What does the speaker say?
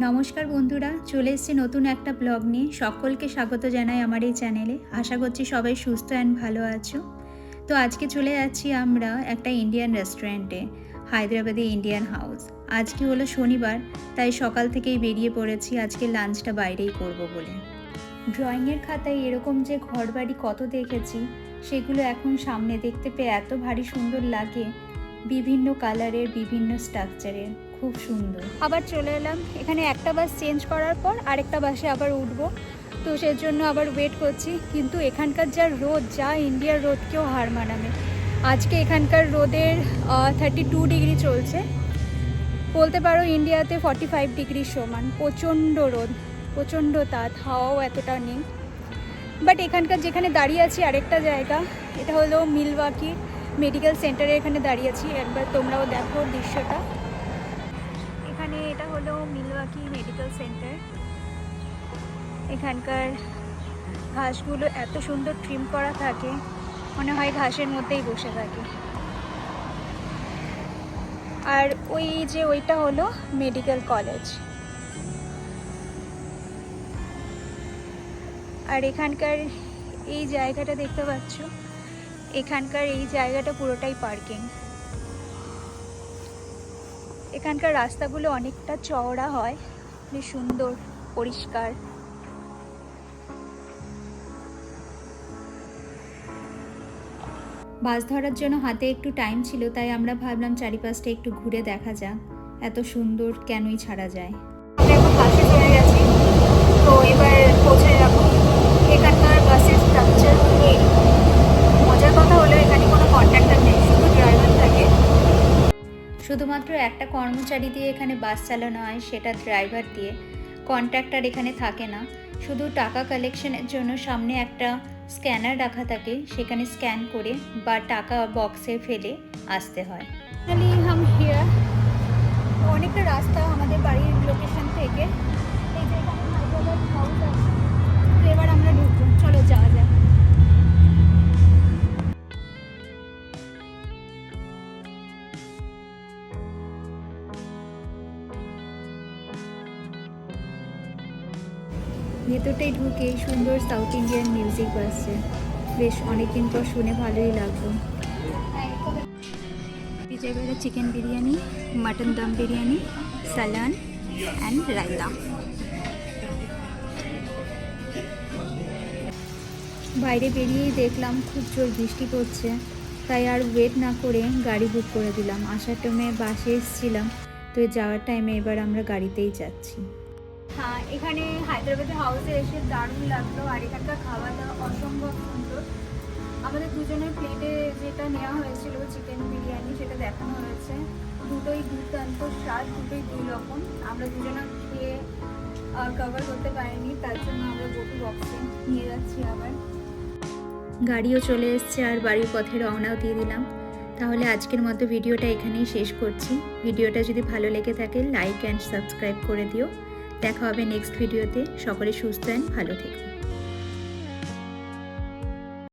নমস্কার বন্ধুরা, চলে এসেছি নতুন একটা ব্লগ নিয়ে। সকলকে স্বাগত জানাই আমার এই চ্যানেলে। আশা করছি সবাই সুস্থ অ্যান্ড ভালো আছো। তো আজকে চলে যাচ্ছি আমরা একটা ইন্ডিয়ান রেস্টুরেন্টে হায়দ্রাবাদে ইন্ডিয়ান হাউস আজকে হলো শনিবার, তাই সকাল থেকেই বেরিয়ে পড়েছি। আজকে লাঞ্চটা বাইরেই করব বলে। ড্রয়িংয়ের খাতায় এরকম যে ঘরবাড়ি কত দেখেছি, সেগুলো এখন সামনে দেখতে পেয়ে এত ভারী সুন্দর লাগে। বিভিন্ন কালারের বিভিন্ন স্ট্রাকচারের খুব সুন্দর। আবার চলে এলাম। এখানে একটা বাস চেঞ্জ করার পর আরেকটা বাসে আবার উঠবো। তো সেই জন্য আবার ওয়েট করছি। কিন্তু এখানকার যা রোদ, যা ইন্ডিয়ার রোদকেও হার মানাবে। আজকে এখানকার রোদের থার্টি টু ডিগ্রি চলছে। বলতে পারো ইন্ডিয়াতে ফর্টি ফাইভ ডিগ্রি সমান। প্রচণ্ড রোদ, প্রচণ্ড তাত, হাওয়াও এতটা নেই। বাট এখানকার যেখানে দাঁড়িয়ে আছি আরেকটা জায়গা, এটা হলো মিলওয়াকি মেডিকেল সেন্টারে এখানে দাঁড়িয়ে আছি। একবার তোমরাও দেখো দৃশ্যটা। এখানে এটা হলো মিলওয়াকি মেডিকেল সেন্টার। এখানকার ঘাসগুলো এত সুন্দর ট্রিম করা থাকে, মনে হয় ঘাসের মধ্যেই বসে থাকে। আর ওই যে ওইটা হলো মেডিকেল কলেজ। আর এখানকার এই জায়গাটা দেখতে পাচ্ছ? এখানকার এই জায়গাটা পুরোটাই পার্কিং। এখানকার রাস্তাগুলো অনেকটা চওড়া হয় বেশ সুন্দর, পরিষ্কার। বাস ধরার জন্য হাতে একটু টাইম ছিল, তাই আমরা ভাবলাম চারিপাশটা একটু ঘুরে দেখা যাক, এত সুন্দর কেনই ছাড়া যায় আমরা এখন বাসে চলে গেছি তো এবার পৌঁছে যাব এখানকার বাসের স্ট্রাকচার এই মজার কথা হলো এখানে কোনো কন্ট্রাক্টর নেই শুধু ড্রাইভার থাকে শুধুমাত্র একটা কর্মচারী দিয়ে এখানে বাস চালানো হয়, সেটা ড্রাইভার দিয়ে। কন্ট্রাক্টর এখানে থাকে না। শুধু টাকা কালেকশনের জন্য সামনে একটা স্ক্যানার রাখা থাকে, সেখানে স্ক্যান করে বা টাকা বক্সে ফেলে আসতে হয়। হাম অনেকটা রাস্তা আমাদের ভেতরটাই ঢুকে সুন্দর সাউথ ইন্ডিয়ান মিউজিক বাজছে। বেশ অনেকদিন পর শুনে ভালোই লাগল। Vijayawada chicken biryani mutton dum biryani সালান and raita বাইরে বেরিয়েই দেখলাম, খুব জোর বৃষ্টি পড়ছে। তাই আর ওয়েট না করে গাড়ি বুক করে দিলাম। আসার টাইমে বাসে এসেছিলাম। তো যাওয়ার টাইমে এবার আমরা গাড়িতেই যাচ্ছি। হ্যাঁ এখানে হায়দ্রাবাদের হাউসে এসে দারুণ লাগল, আর এখানকার খাওয়া দাওয়া অসম্ভব সুন্দর। আমাদের দুজনের প্লেটে যেটা নেওয়া হয়েছিল চিকেন বিরিয়ানি, সেটা দেখানো হয়েছে। দুটোই দুর্দান্ত স্বাদ, দুটোই দুই রকম। আমরা দুজনে খেয়ে কভার করতে পারিনি, তার জন্য আমরা গোপি বক্সে নিয়ে যাচ্ছি আবার। গাড়িও চলে এসছে, আর বাড়ির পথে রওনাও দিয়ে দিলাম। তাহলে আজকের মতো ভিডিওটা এখানেই শেষ করছি। ভিডিওটা যদি ভালো লেগে থাকে লাইক অ্যান্ড সাবস্ক্রাইব করে দিও। দেখা হবে নেক্সট ভিডিওতে সকলে সুস্থ অ্যান্ড ভালো থেকো।